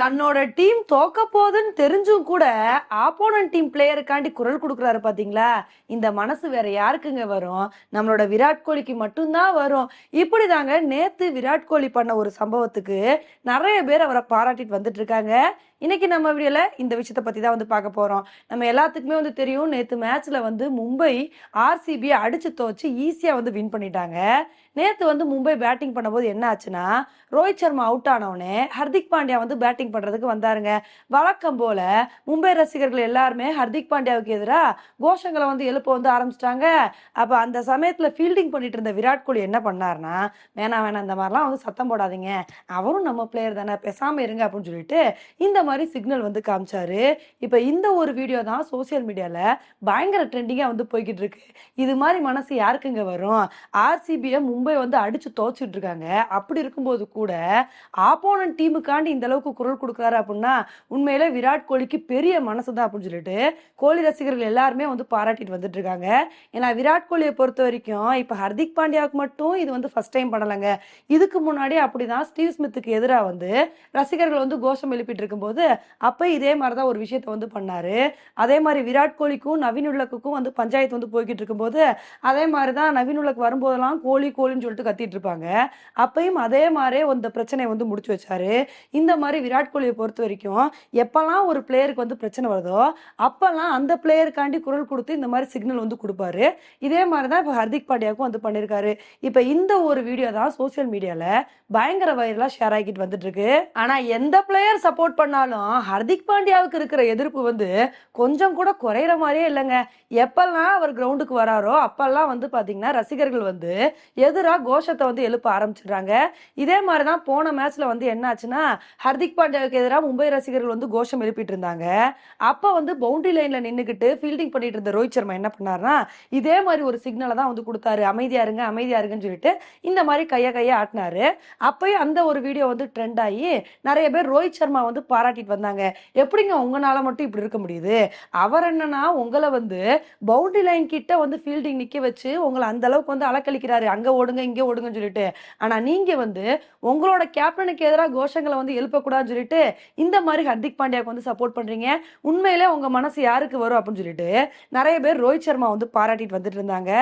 தன்னோட டீம் தோக்க போகுதுன்னு தெரிஞ்சும் கூட ஆப்போனன்ட் டீம் பிளேயருக்காண்டி குரல் கொடுக்குறாரு பார்த்தீங்களா இந்த மனசு வேற யாருக்குங்க வரும்? நம்மளோட விராட் கோலிக்கு மட்டும்தான் வரும். இப்படிதாங்க நேத்து விராட் கோலி பண்ண ஒரு சம்பவத்துக்கு நிறைய பேர் அவரை பாராட்டிட்டு வந்துட்டு இருக்காங்க. இன்னைக்கு நம்ம வீடியோல இந்த விஷயத்தை பத்தி தான் வந்து பார்க்க போறோம். நம்ம எல்லாத்துக்குமே வந்து தெரியும் நேத்து மேட்ச்ல வந்து மும்பை ஆர்சிபியை அடிச்சு துவச்சு ஈஸியா வந்து வின் பண்ணிட்டாங்க. நேத்து வந்து மும்பை பேட்டிங் பண்ணும்போது என்ன ஆச்சுன்னா ரோஹித் சர்மா அவுட் ஆனவுடனே ஹர்திக் பாண்டியா வந்து பேட்டிங் பண்றதுக்கு வந்தாருங்க. வழக்கம் போல மும்பை ரசிகர்கள் எல்லாருமே ஹர்திக் பாண்டியாவுக்கு எதிராக கோஷங்களை வந்து எழுப்ப வந்து ஆரம்பிச்சிட்டாங்க. அப்ப அந்த சமயத்துல ஃபீல்டிங் பண்ணிட்டு இருந்த விராட் கோலி என்ன பண்ணாருன்னா வேணாம் வேணாம் இந்த மாதிரிலாம் வந்து சத்தம் போடாதீங்க. அவரும் நம்ம பிளேயர் தானே பேசாம இருங்க அப்படின்னு சொல்லிட்டு இந்த மாதிரி சிக்னல் வந்து காமிச்சாரு. இப்போ இந்த ஒரு வீடியோ தான் சோசியல் மீடியாவில் பயங்கர ட்ரெண்டிங்காக வந்து போய்கிட்டு இருக்கு இது மாதிரி மனசு யாருக்குங்க வரும்? ஆர்சிபியை மும்பை வந்து அடிச்சு துவச்சிட்டு இருக்காங்க அப்படி இருக்கும்போது கூட ஆப்போனன் டீமுக்காண்டி இந்த அளவுக்கு குரல் கொடுக்குறாரு அப்படின்னா உண்மையில விராட் கோலிக்கு பெரிய மனசு தான் அப்படின்னு சொல்லிட்டு கோலி ரசிகர்கள் எல்லாருமே வந்து பாராட்டிட்டு வந்துட்டு இருக்காங்க ஏன்னா விராட் கோலியை பொறுத்த வரைக்கும் இப்போ ஹர்திக் பாண்டியாவுக்கு மட்டும் இது வந்து ஃபர்ஸ்ட் டைம் பண்ணலைங்க. இதுக்கு முன்னாடி அப்படிதான் ஸ்டீவ் ஸ்மித்துக்கு எதிராக வந்து ரசிகர்கள் வந்து கோஷம் எழுப்பிட்டு இருக்கும்போது அப்போ இதே மாதிரி தான் ஒரு விஷயத்த வந்து பண்ணார். அதே மாதிரி விராட் கோலிக்கும் நவீன் உலக்குக்கும் வந்து பஞ்சாயத்து வந்து போய்கிட்டு இருக்கும்போது அதே மாதிரி தான் நவீன் உலக் வரும்போதெல்லாம் கோலி கோலின்னு சொல்லிட்டு கத்திட்டு இருப்பாங்க. அப்பையும் அதே மாதிரியே அந்த பிரச்சனையை வந்து முடிச்சு வச்சாரு. இந்த மாதிரி விராட் கோலியை பொறுத்த வரைக்கும் எப்பெல்லாம் ஒரு பிளேயருக்கு வந்து பிரச்சனை வருதோ அப்பெல்லாம் அந்த பிளேயருக்காண்டி குரல் கொடுத்து இந்த மாதிரி சிக்னல் வந்து கொடுப்பாரு. இதே மாதிரி தான் இப்போ ஹர்திக் பாண்டியாவுக்கும் வந்து பண்ணியிருக்காரு இப்போ இந்த ஒரு வீடியோ தான் சோசியல் மீடியாவில் பயங்கர வைரலா ஷேர் ஆகிட்டு வந்துட்டு இருக்கு எந்த பிளேயர் சப்போர்ட் பண்ணாலும் ஹர்திக் பாண்டியாவுக்கு இருக்கிற எதிர்ப்பு வந்து கொஞ்சம் கூட குறையிற மாதிரியே இல்லைங்க. எப்பெல்லாம் அவர் கிரவுண்டுக்கு வராரோ அப்பெல்லாம் வந்து பார்த்தீங்கன்னா ரசிகர்கள் வந்து எதிராக கோஷத்தை வந்து எழுப்ப ஆரம்பிச்சிடுறாங்க. இதே மாதிரி தான் போன மேட்ச்சில் வந்து என்ன ஆச்சுன்னா ஹர்திக் பாண்டியாவுக்கு எதிராக மும்பை ரசிகர்கள் வந்து கோஷம் எழுப்பிட்டு இருந்தாங்க. அப்போ வந்து பவுண்டரி லைனில் நின்றுக்கிட்டு ஃபீல்டிங் பண்ணிட்டு இருந்த ரோஹித் சர்மா என்ன பண்ணாருன்னா இதே மாதிரி ஒரு சிக்னலை தான் வந்து கொடுத்தாரு. அமைதியா இருங்க அமைதியா இருங்கன்னு சொல்லிட்டு இந்த மாதிரி கையை கையை ஆட்டினாரு. அப்பயும் அந்த ஒரு வீடியோ வந்து ட்ரெண்ட் ஆகி நிறைய பேர் ரோஹித் சர்மா வந்து பாராட்டிட்டு வந்தாங்க. எப்படிங்க உங்களால மட்டும் இப்படி இருக்க முடியுது? அவர் என்னன்னா உங்களை வந்து பவுண்டரி லைன் கிட்ட வந்து ஃபீல்டிங் நிற்க வச்சு உங்களை அந்த அளவுக்கு வந்து அலக்கழிக்கிறாரு. அங்கே ஓடுங்க இங்கே ஓடுங்கன்னு சொல்லிட்டு. ஆனா நீங்க வந்து உங்களோட கேப்டனுக்கு எதிராக கோஷங்களை வந்து எழுப்பக்கூடாதுன்னு சொல்லிட்டு இந்த மாதிரி ஹர்திக் பாண்டியாவுக்கு வந்து சப்போர்ட் பண்றீங்க. உண்மையிலே உங்கள் மனசு யாருக்கு வரும் அப்படின்னு சொல்லிட்டு நிறைய பேர் ரோஹித் சர்மா வந்து பாராட்டிட்டு வந்துட்டு இருந்தாங்க.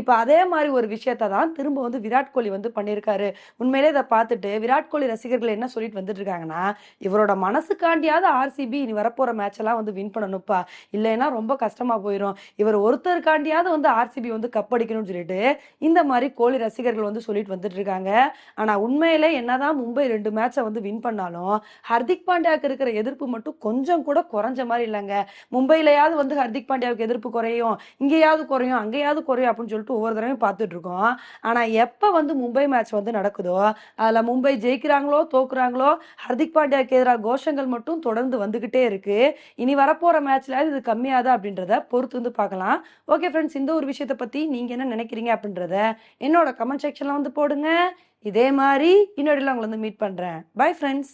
இப்போ அதே மாதிரி ஒரு விஷயத்த தான் திரும்ப வந்து விராட் கோலி வந்து பண்ணியிருக்காரு. உண்மையிலே இதை பார்த்துட்டு விராட் கோலி ரசிகர்கள் என்ன சொல்லிட்டு வந்துட்டு இருக்காங்கன்னா இவரோட மனசுக்காண்டியாவது ஆர்சிபி இனி வரப்போற மேட்ச் எல்லாம் வந்து வின் பண்ணணும்ப்பா. இல்லைன்னா ரொம்ப கஷ்டமா போயிடும் இவர் ஒருத்தருக்காண்டியாவது வந்து ஆர்சிபி வந்து கப் அடிக்கணும்னு சொல்லிட்டு இந்த மாதிரி கோலி ரசிகர்கள் வந்து சொல்லிட்டு வந்துட்டு இருக்காங்க ஆனா உண்மையிலே என்னதான் மும்பை ரெண்டு மேட்சை வந்து வின் பண்ணாலும் ஹர்திக் பாண்டியாவுக்கு இருக்கிற எதிர்ப்பு மட்டும் கொஞ்சம் கூட குறைஞ்ச மாதிரி இல்லைங்க. மும்பையிலயாவது வந்து ஹர்திக் பாண்டியாவுக்கு எதிர்ப்பு குறையும் இங்கேயாவது குறையும் அங்கேயாவது குறையும் அப்படின்னு சொல்லிட்டு ஒவ்வொரு தடவையும் பார்த்துட்டு இருக்கோம் ஆனா எப்ப வந்து மும்பை மேட்ச் வந்து நடக்குதோ அதில் மும்பை ஜெயிக்கிறாங்களோ தோக்குறாங்களோ ஹர்திக் பாண்டியாவுக்கு எதிராக கோஷங்கள் மட்டும் தொடர்ந்து வந்துக்கிட்டே இருக்கு. இனி வரப்போகிற மேட்ச்ல இது கம்மியாதா அப்படின்றத பொறுத்து வந்து பார்க்கலாம். ஓகே ஃப்ரெண்ட்ஸ் இந்த ஒரு விஷயத்தை பற்றி நீங்கள் என்ன நினைக்கிறீங்க அப்படின்றத என்னோட கமெண்ட் செக்ஷனில் வந்து போடுங்க. இதே மாதிரி இன்னொரு உங்களை வந்து மீட் பண்ணுறேன் பை ஃப்ரெண்ட்ஸ்